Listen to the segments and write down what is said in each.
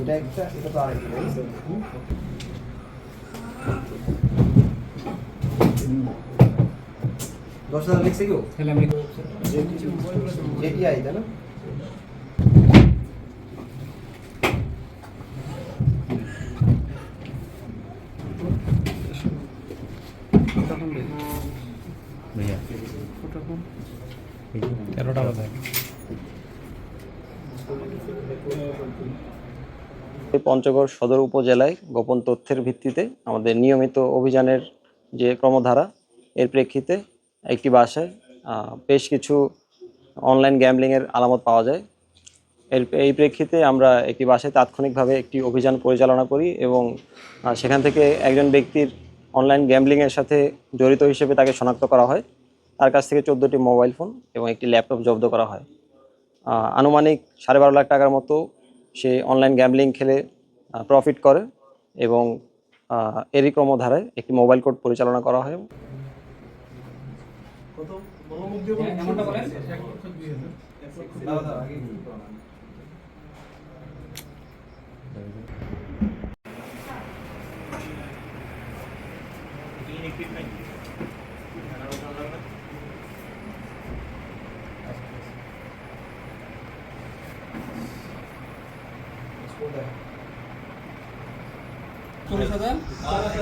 এটা একটা এটা তো আরেকটা দশ হাজার লিখছে কেউ জেটিআই তাই না পঞ্চগড় সদর উপজেলায় গোপন তথ্যের ভিত্তিতে আমাদের নিয়মিত অভিযানের যে ক্রমধারা, এর প্রেক্ষিতে একটি বাসায় বেশ কিছু অনলাইন গ্যামলিংয়ের আলামত পাওয়া যায়। এর, এই প্রেক্ষিতে আমরা একটি বাসায় তাৎক্ষণিকভাবে একটি অভিযান পরিচালনা করি এবং সেখান থেকে একজন ব্যক্তির অনলাইন গ্যামলিংয়ের সাথে জড়িত হিসেবে তাকে শনাক্ত করা হয় তার কাছ থেকে চোদ্দোটি মোবাইল ফোন এবং একটি ল্যাপটপ জব্দ করা হয় আনুমানিক সাড়ে বারো লাখ টাকার মতো সে অনলাইন গ্যামলিং খেলে প্রফিট করে এবং এরই ক্রমধারায় একটি মোবাইল কোড পরিচালনা করা হয়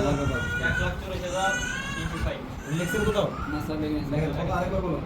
এমনটা বলেন চল্লিশ হাজার লিখছেন কোথাও না স্যার দেখেন দেখেন কত আরেকবার বলুন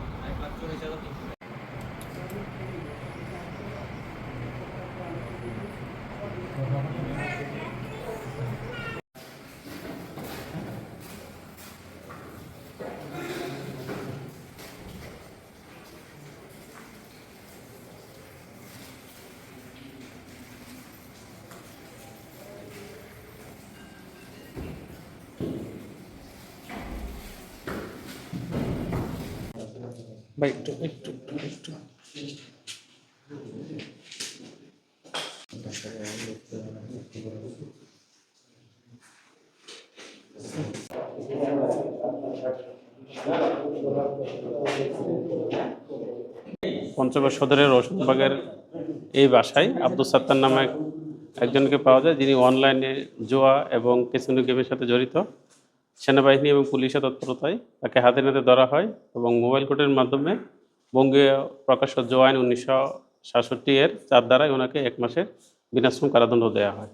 ভাই, একটু একটু একটু। পঞ্চগড় সদরের রোশনবাগের এই বাসায় আব্দুল সাত্তার নামে একজনকে পাওয়া যায়, যিনি অনলাইনে জোয়া এবং কেসিনো গেমের সাথে জড়িত। সেনাবাহিনী এবং পুলিশের তৎপরতায় তাকে হাতে নাতে ধরা হয় এবং মোবাইল কোর্টের মাধ্যমে বঙ্গীয় প্রকাশ্য আইন উনিশশো সাতষট্টি এর চার দ্বারাই ওনাকে এক মাসের বিনাশ্রম কারাদণ্ড দেওয়া হয়।